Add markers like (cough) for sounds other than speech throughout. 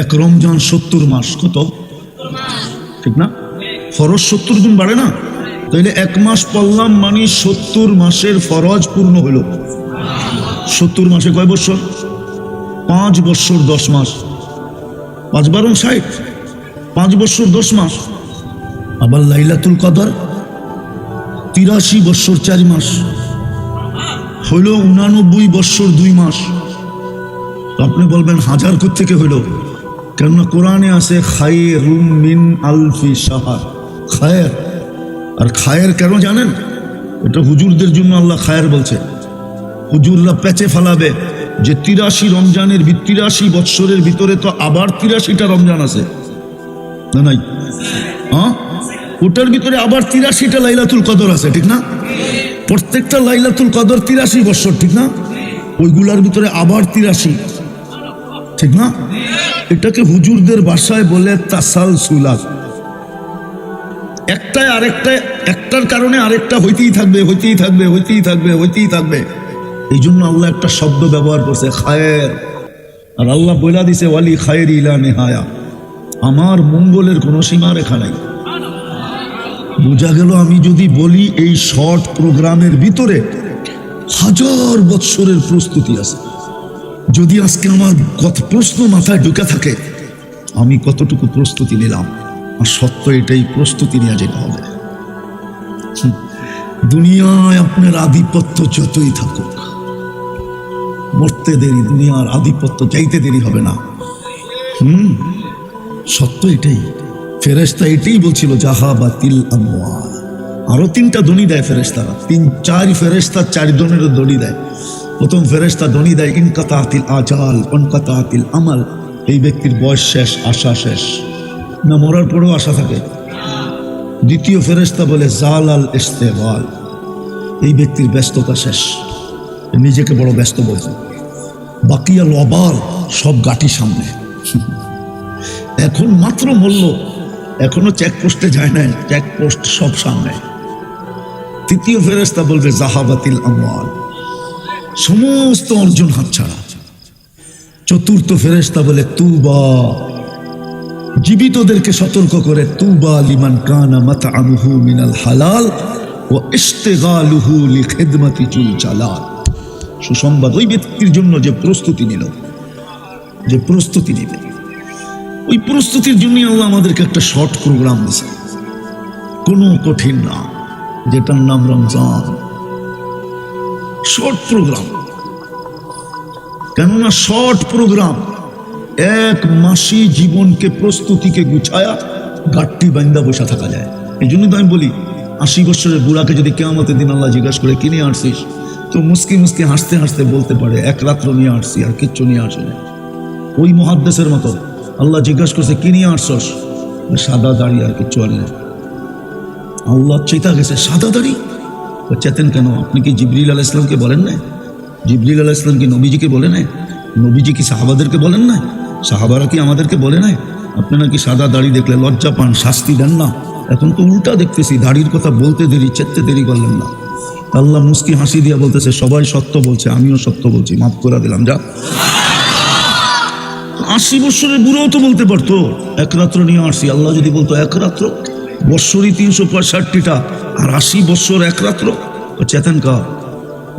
এক রমজান সত্তর মাস, কত? ঠিক না? ফরজ সত্তর গুণ বাড়ে না? তাইলে এক মাস পড়লাম মানে সত্তর মাসের ফরজ পূর্ণ হলো সত্তর মাসে কয় বছর? পাঁচ বছর দশ মাস। পাঁচ বারো ষাট? পাঁচ বছর দশ মাস। আবার লাইলাতুল কদর? তিরাশি বছর চার মাস। হইল উনানব্বই বছর দুই মাস। আপনি বলবেন হাজার থেকে হইল? কেননা কোরআনে আছে খায়ে রুম মিন আলফি খায়ের। আর খায়ের কেন জানেন? এটা হুজুরদের জন্য আল্লাহ খায়ের বলছে। হুজুররা পেঁচে ফেলাবে। যে তিরাশি রমজানের তিরাশি বৎসরের ভিতরে তো আবার তিরাশিটা রমজান আছে। না, নাই? হ্যাঁ? ওটার ভিতরে আবার তিরাশিটা লাইলাতুল কদর আছে, ঠিক না? প্রত্যেকটা লাইলাতুল কদর তিরাশি বৎসর, ঠিক না? ওইগুলার ভিতরে আবার তিরাশি, ঠিক না? এটাকে হুজুরদের ভাষায় বলে তাসাল সুলাক একটায় আরেকটা একটার কারণে আরেকটা হইতেই থাকবে হইতেই থাকবে হইতেই থাকবে হইতেই থাকবে। এই জন্য আল্লাহ একটা শব্দ ব্যবহার করছে, খায়ের। আর আল্লাহ বইলা দিছে, ওয়ালি খায়ের ইলা নেহায়া। আমার মঙ্গলের কোনো সীমা রেখা নাই। বোঝা গেল আমি যদি বলি এই শর্ট প্রোগ্রামের ভিতরে হাজার বৎসরের প্রস্তুতি আছে। যদি আজকে আমার কত প্রশ্ন মাথায় ঢুকে থাকে, আমি কতটুকু প্রস্তুতি নিলাম? আর সত্য এটাই, প্রস্তুতি নিয়ে যেতে হবে। দুনিয়ায় আপনার আধিপত্য যতই থাকুক, মরতে দেরি, দুনিয়ার আধিপত্য চাইতে দেরি হবে না। হুম? সত্য এটাই। ফেরেস্তা এটাই বলছিল, জাহা বা তিল আরও তিনটা দনি দেয় ফেরেস্তারা তিন, চার ফেরেস্তা চার জনের দড়ি দেয়। প্রথম ফেরেস্তা দনি দেয় ইনকাতা আতিল আজাল অনকাতা আতিল আমাল। এই ব্যক্তির বয়স শেষ, আশা শেষ। না মরার পরেও আশা থাকে। দ্বিতীয় ফেরেস্তা বলে জাল আল ইস্তেওয়াল এই ব্যক্তির ব্যস্ততা শেষ। নিজেকে বড় ব্যস্ত বলছে। বাকিয়া লবার সব গাটি সামনে। এখন মাত্র বলল এখনও চেকপোস্টে যায় নাই, চেকপোস্ট সব সামনে। তৃতীয় ফেরেস্তা বলবে, জাহাবাতিল আমওয়াল। সমস্ত অর্জন হাতছাড়া চতুর্থ ফেরেস্তা বলে, তুবা। জীবিতদেরকে সতর্ক করে, তুবা লিমান কানা মাতআমুহু মিনাল হালাল ও ইশতিগালুহু লিখিদমাতি চুল চালাল সুসংবাদ ওই ব্যক্তির জন্য যে প্রস্তুতি নিল, যে প্রস্তুতি নিবে। ওই প্রস্তুতির জন্য আল্লাহ আমাদেরকে একটা শর্ট প্রোগ্রাম দিছে কোনো কঠিন না, যেটার নাম রমজান। শর্ট প্রোগ্রাম কেননা শর্ট প্রোগ্রাম এক মাসি জীবনকে প্রস্তুতিকে গুছায়া গাট্টি বান্দা বসে থাকা যায়। এই জন্যই তো আমি বলি, আশি বছরের বুড়াকে যদি কেমতের দিন আল্লাহ জিজ্ঞাসা করে কিনে আসছিস তো মুসকি মুসকি হাসতে হাসতে বলতে পারে, এক রাত্র নিয়ে আসছি আর কিচ্ছু নিয়ে আসে না। ওই মহাদ্দেশের মতো আল্লাহ জিজ্ঞাসা করছে, কি নিয়ে আসছস সাদা দাড়ি, আর কিচ্ছু আনি না। আল্লাহ চেতা গেছে, সাদা দাড়ি? চেতেন কেন? আপনি কি জিবরিল আলাহ ইসলামকে বলেন না জিবরিল আলাহ ইসলাম কি নবীজিকে বলে নাই? নবীজি কি সাহাবাদেরকে বলেন না সাহাবারা কি আমাদেরকে বলে নাই? আপনি নাকি সাদা দাড়ি দেখলে লজ্জা পান, শাস্তি দেন না? এখন তো উল্টা দেখতেছি, দাড়ির কথা বলতে দেরি চেতে দেরি করলেন না। আল্লাহ মুস্কি হাসি দিয়া বলতেছে, সবাই সত্য বলছে, আমিও সত্য বলছি, মাফ করে দিলাম, যা। আশি বছরের বুড়োও তো বলতে পারতো, এক রাত্র নিয়ে আসছি আল্লাহ যদি বলতো, এক রাত্র বৎসরই তিনশো পঁয়ষট্টিটা, আর আশি বৎসর এক রাত্র। চেতেন কা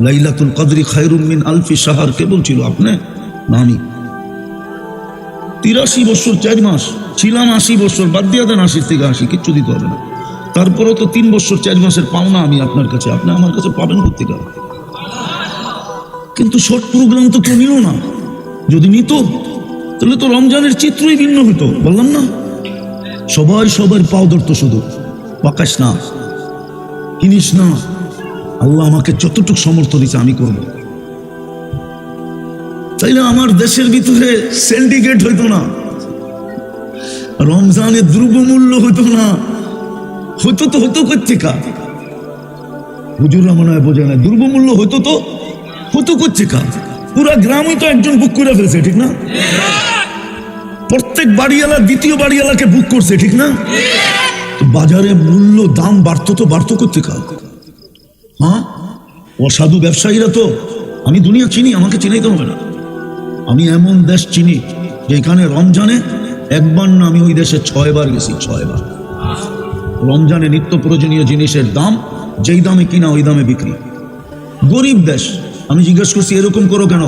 লাইলাতুল কদরি খায়রুম মিন আলফি সাহার কে বলছিল আপনি? না আমি তিরাশি বছর চার মাস, ছিলাম আশি বছর বাদ দিয়ে দেন আশির থেকে আশি, কিচ্ছু দিতে হবে না। তারপরেও তো তিন বছর চার মাসের পাওনা আমি আপনার কাছে, আপনি আমার কাছে পাবেন কোথেকে কিন্তু শর্ট প্রোগ্রাম তো কেউ নিল না। যদি নিত, তাহলে তো রমজানের চিত্রই ভিন্ন হতো বললাম না? সবাই সবার পাও ধরতো শুধু। পাকাস না। কিনিস না। আল্লাহ আমাকে যতটুকু সমর্থ দিচ্ছে আমি করব। তাইলে আমার দেশের ভিতরে সিন্ডিকেট হইতো না। রমজানের দ্রব্যমূল্য হইতো না। হইতো তো হতো কোথেকা হুজুরা মনে হয় বোঝে না, দ্রব্যমূল্য হইতো তো হতো কোথেকা পুরা গ্রামই তো একজন বুক করে ফেলছে, ঠিক না? প্রত্যেক বাড়িওয়ালা দ্বিতীয় বাড়িওয়ালাকে বুক করছে, ঠিক না? বাজারে মূল্য দাম বাড়তো তো বাড়তো কোথেকা হ্যাঁ অসাধু ব্যবসায়ীরা তো। আমি দুনিয়া চিনি, আমাকে চিনাইতে হবে না। আমি এমন দেশ চিনি যেখানে রমজানে একবার না আমি ওই দেশে ছয়বার গেছি, ছয়বার। রমজানে নিত্য প্রয়োজনীয় জিনিসের দাম, যেই দামে কিনা ওই দামে বিক্রি। গরিব দেশ, আমি জিজ্ঞেস করছি, এরকম করো কেন?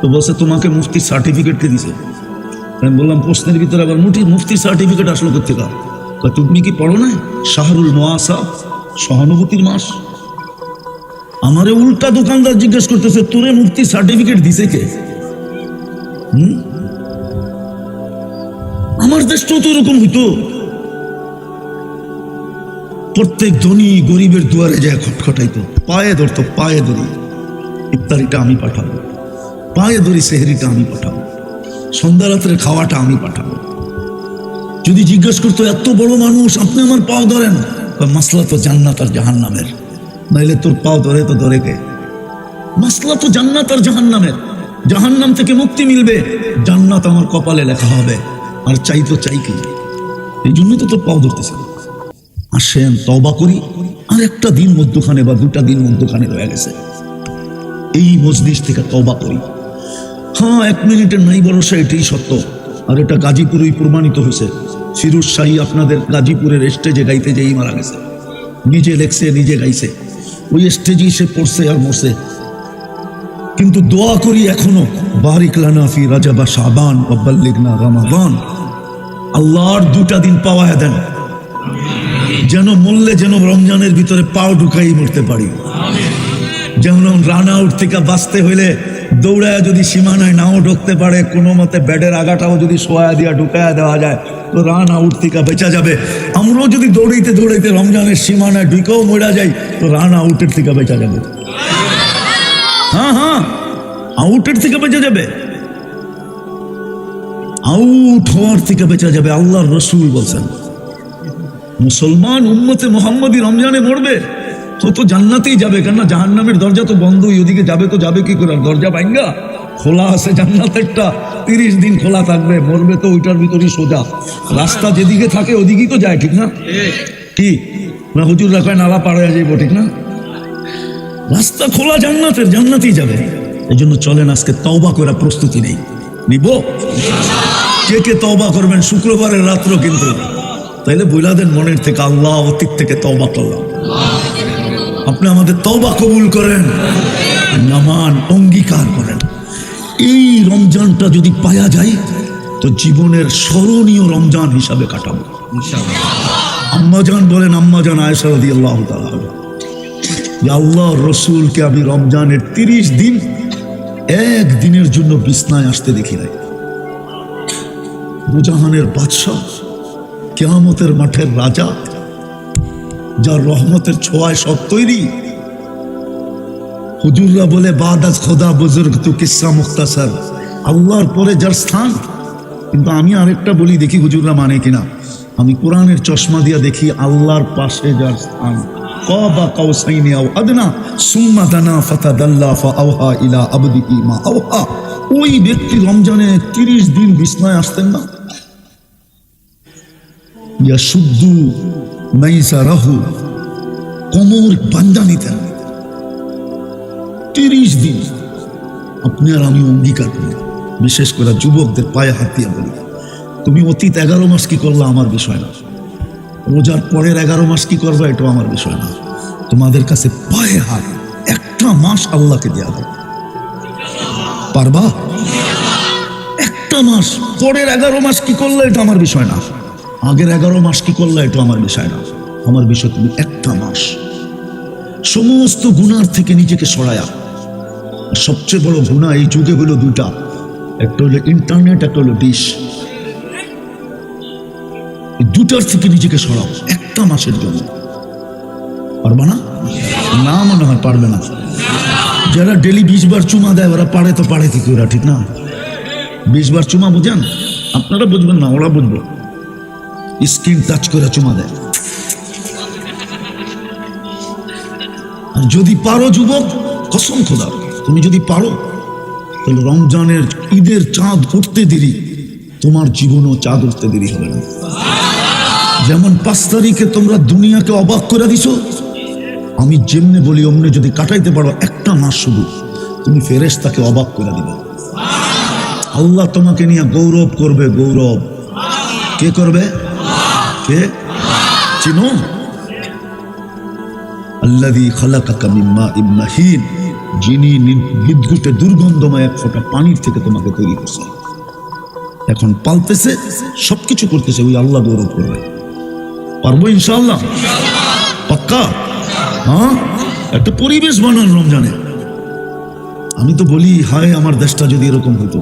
তো বলছে, তোমাকে মুফতির সার্টিফিকেট কে দিছে। আমি বললাম প্রশ্নের ভিতরে আবার মুটি মুফতির সার্টিফিকেট আসলো কোথেকে কয়, তুমি কি পড়ো না শাহরুল মোয়াসা সহানুভূতির মাস। আমারে উল্টা দোকানদার জিজ্ঞেস করতেছে তোরে মুফতির সার্টিফিকেট দিছে কে? আমার দেশটাও তো এরকম হইতো। প্রত্যেক ধনী গরিবের দুয়ারে যায় খটখটাইতো পায়ে ধরতো পায়ে ধরি। ইফতারিটা আমি পাঠাবো। পায়ে ধরি সেহরিটা আমি পাঠাবো। সন্ধ্যা রাত্রে খাওয়াটা আমি পাঠাবো। যদি জিজ্ঞেস করতো, এত বড় মানুষ, আপনি আমার পাও ধরেন? মাসলা তো জান্নাত আর জাহান নামের নাইলে, তোর পাও ধরে তো ধরে কে? মাসলা তো জান্নাত আর জাহান নামের জাহান নাম থেকে মুক্তি মিলবে। জান্নাত আমার কপালে লেখা হবে। আর চাই তো চাই কি? এই জন্যই তো তোর পাও ধরতেছে। আসেন তবা করি। আর একটা দিন মধ্যখানে বা দুটা দিন মধ্যখানে রয়ে গেছে। এই মসজিদ থেকে তবা করি। হ্যাঁ এক মিনিটের নাই ভরসা, এটাই সত্য। আর এটা গাজীপুরেই প্রমাণিত হয়েছে। ফিরুজ শাহী আপনাদের গাজীপুরের স্টেজে গাইতে যেই মারা গেছে। নিজে লেখছে, নিজে গাইছে। ওই স্টেজেই সে পড়ছে আর মরছে। কিন্তু দোয়া করি এখনও, বারিক লানা ফি রাজাবা শাবান অব্বাল্লিগনা রমাদান। আল্লাহর দুটা দিন পাওয়া দেন। যেন মরলে যেন রমজানের ভিতরে পাও ঢুকাই মরতে পারি। যেমন রান আউট থেকে বাঁচতে হইলে দৌড়ায় যদি সীমানায় নাও ঢুকতে পারে, কোনো মতে ব্যাটের আগাটাও যদি সোয়া দিয়া ঢুকায়া দেওয়া যায়, তো রান আউট থেকে বেঁচা যাবে। আমরাও যদি দৌড়াইতে দৌড়াইতে রমজানের সীমানায় ঢুকেও মরা যাই, তো রান আউটের থেকে বেঁচা যাবে। হ্যাঁ হ্যাঁ আউটের থেকে বেঁচে যাবে। আউট হওয়ার থেকে বেঁচে যাবে, আল্লাহর রসুল বলছেন। মুসলমান উম্মতে মোহাম্মদী রমজানে মরবে। তো তো জান্নাতেই যাবে কেন জাহান নামের দরজা তো বন্ধই ওদিকে যাবে তো যাবে কি করে? দরজা ভাঙ্গা খোলা আছে জান্নাতেরটা তিরিশ দিন খোলা থাকবে, মরবে তো ওইটার ভিতরেই সোজা। রাস্তা যেদিকে থাকে ওদিকেই তো যায়, ঠিক না? কি? না, হুজুর রাখায় নালা পাড়ে যাইব, ঠিক না? রাস্তা খোলা জান্নাতের, জান্নাতেই যাবে। এই জন্য চলেন, আজকে তওবা করা প্রস্তুতি নেই। নিব? কে কে তওবা করবেন? শুক্রবারের রাত্র কিন্তু। তাইলে বইলা দেন মনের থেকে, আল্লাহ অতীত থেকে তওবা করলাম। আপনি আমাদের তওবা কবুল করেন নামান অঙ্গীকার করেন। এই রমজানটা যদি পায়া যায় তো জীবনের স্মরণীয় রমজান হিসাবে কাটাবো। আম্মাজান বলেন আম্মাজান আয়সা রাদি আল্লাহ আল্লাহ রসুলকে আমি রমজানের তিরিশ দিন এক দিনের জন্য বিছনায় আসতে দেখি নাই। দুজাহানের বাদশাহ কেয়ামতের মাঠের রাজা যার রহমতের ছোঁয়ায় সব তৈরি। হুজুররা বলে বাদাজ খোদা, বুজুর্গ, তু কিসা মুখতাসার আল্লাহর পরে যার স্থান। কিন্তু আমি আরেকটা বলি, দেখি হুজুররা মানে কিনা। আমি কোরআনের চশমা দিয়া দেখি আল্লাহর পাশে যার স্থান। কবা কাউসাইনি আও আদনা, সুম্মা দানা ফাতাদাল্লা ফাআওহা ইলা আবদিহি মা আওহা। ওই ব্যক্তি রমজানে 30 দিন বিছনায় আসতেন না? ইয়াশুদ্দু মাইসারাহু, কোমর নিতেন তিরিশ দিন আপনি আর আমি অঙ্গীকার করি বিশেষ করে যুবকদের পায়ে হাত বলি। তুমি অতীত এগারো মাস কি করলা আমার বিষয় না। রোজার পরের এগারো মাস কি করবা এটাও আমার বিষয় না। তোমাদের কাছে পায়ে হাত, একটা মাস আল্লাহকে দেওয়া হবে পারবা? একটা মাস, পরের এগারো মাস কি করলে এটা আমার বিষয় না। আগের এগারো মাস কি করলে এটা আমার বিষয় না। আমার বিষয় তুমি একটা মাস সমস্ত গুণার থেকে নিজেকে সরায়া। সবচেয়ে বড় গুণা এই যুগে হলো দুটা একটা হলো ইন্টারনেট একটা হলো ডিশ দুটার থেকে নিজেকে সরাও, একটা মাসের জন্য। পারবা না? না মনে হয় পারবে না। যারা ডেলি বিশ বার চুমা দেয়, ওরা পারে তো পারে কি ওরা, ঠিক না? বিশ বার চুমা বুঝেন? আপনারা বুঝবেন না, ওরা বুঝবে। স্ক্রিন টাচ করে চুমা দেয় আর যদি পারো যুবক, কসম খোদা, তুমি যদি পারো, তাহলে রমজানের ঈদের চাঁদ উঠতে দেরি, তোমার জীবনও চাঁদ উঠতে দেরি হবে না। যেমন পাঁচ তারিখে তোমরা দুনিয়াকে অবাক করে দিছো, আমি যেমনে বলি অমনে যদি কাটাইতে পারো একটা মাস শুধু, তুমি ফেরেস তাকে অবাক করে দিবে। আল্লাহ তোমাকে নিয়ে গৌরব করবে গৌরব। কে করবে? কে? চিনো? আল্লাদি মিম্মা যিনি বিদ্যুতে দুর্গন্ধময় এক ফোঁটা পানির থেকে তোমাকে তৈরি করছে। এখন পালতেছে, সবকিছু করতেছে ওই আল্লাহ গৌরব করবে পারব ইনশাআল্লাহ? পাক্কা? হ্যাঁ? একটা পরিবেশ বানান রমজানে। আমি তো বলি, হায়, আমার দেশটা যদি এরকম হতো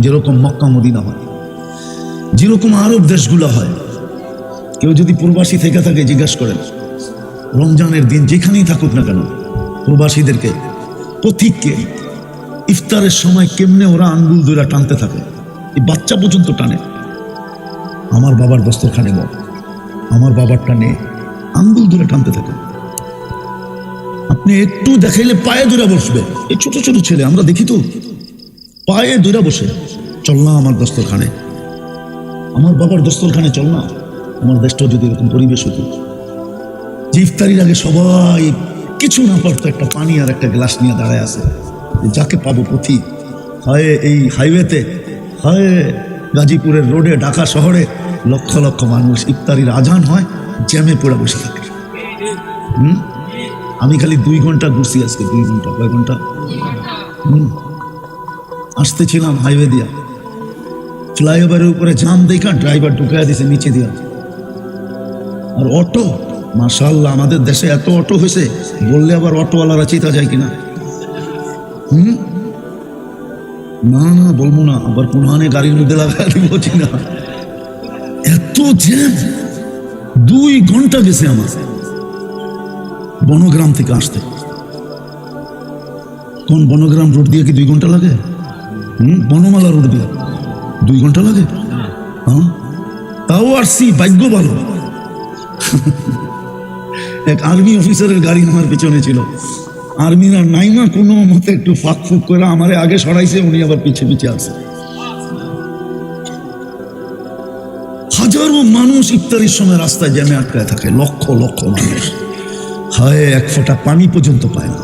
যেরকম মক্কা মদিনা হয়, যেরকম আরব দেশগুলো হয় কেউ যদি প্রবাসী থেকে থাকে জিজ্ঞাসা করেন, রমজানের দিন যেখানেই থাকুক না কেন, প্রবাসীদেরকে, পথিককে, ইফতারের সময় কেমনে ওরা আঙ্গুল দইরা টানতে থাকে, এই বাচ্চা পর্যন্ত টানে। আমার বাবার দস্তরখানে বল, আমার বাবার টানে আঙ্গুল ধরে টানতে থাকে। আপনি একটু দেখাইলে পায়ে ধরে বসবে। এই ছোট ছোট ছেলে, আমরা দেখি তো, পায়ে ধরে বসে। চল না আমার দস্তরখানে। আমার বাবার দস্তরখানে চল না। আমার দেশটা যদি এরকম পরিবেশ হতো। ইফতারির আগে সবাই কিছু না পারতো একটা পানি আর একটা গ্লাস নিয়ে দাঁড়ায় আছে। যাকে পাবো পথি। হয় এই হাইওয়েতে, হয় গাজীপুরের রোডে, ঢাকা শহরে লক্ষ লক্ষ মানুষ ইফতারির আজান হয়, জ্যামে পড়ে বসে থাকে। হুম? আমি খালি দুই ঘণ্টা ঘুরছি আজকে, দুই ঘণ্টা, কয় ঘণ্টা? হুম? আসতেছিলাম হাইওয়ে দিয়া। ফ্লাইওভারের উপরে জাম দেখা ড্রাইভার ঢুকাইয়া দিছে নিচে দিয়া। আর অটো? মাশাল্লাহ আমাদের দেশে এত অটো হয়েছে, বললে আবার অটোওয়ালারা চিতা যায় কিনা? হুম? না না বলব না, আবার কোনহানে গাড়ির মধ্যে লাগাই দিব না এত জ্যাম! দুই ঘণ্টা গেছে আমার, বনগ্রাম থেকে আসতে। কোন বনগ্রাম রোড দিয়ে কি দুই ঘণ্টা লাগে? হুম? বনমালা রোড দিয়ে দুই ঘণ্টা লাগে? হ্যাঁ? তাও আসছি ভাগ্য ভালো। (laughs) এক আর্মি অফিসারের গাড়ি আমার পিছনে ছিল। আর্মিরা নাইমা কোনো মতে একটু ফাঁক ফুক করে আমারে আগে সরাইছে, উনি আবার পিছে পিছে আছে হাজারো মানুষ ইফতারির সময় রাস্তায় জ্যামে আটকায় থাকে, লক্ষ লক্ষ মানুষ। হায়, এক ফোঁটা পানি পর্যন্ত পায় না।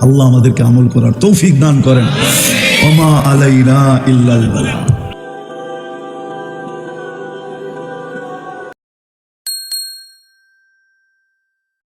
আল্লাহ আমাদেরকে আমল করার তৌফিক দান করেন। ওমা আলাইনা ইল্লাল বালাগ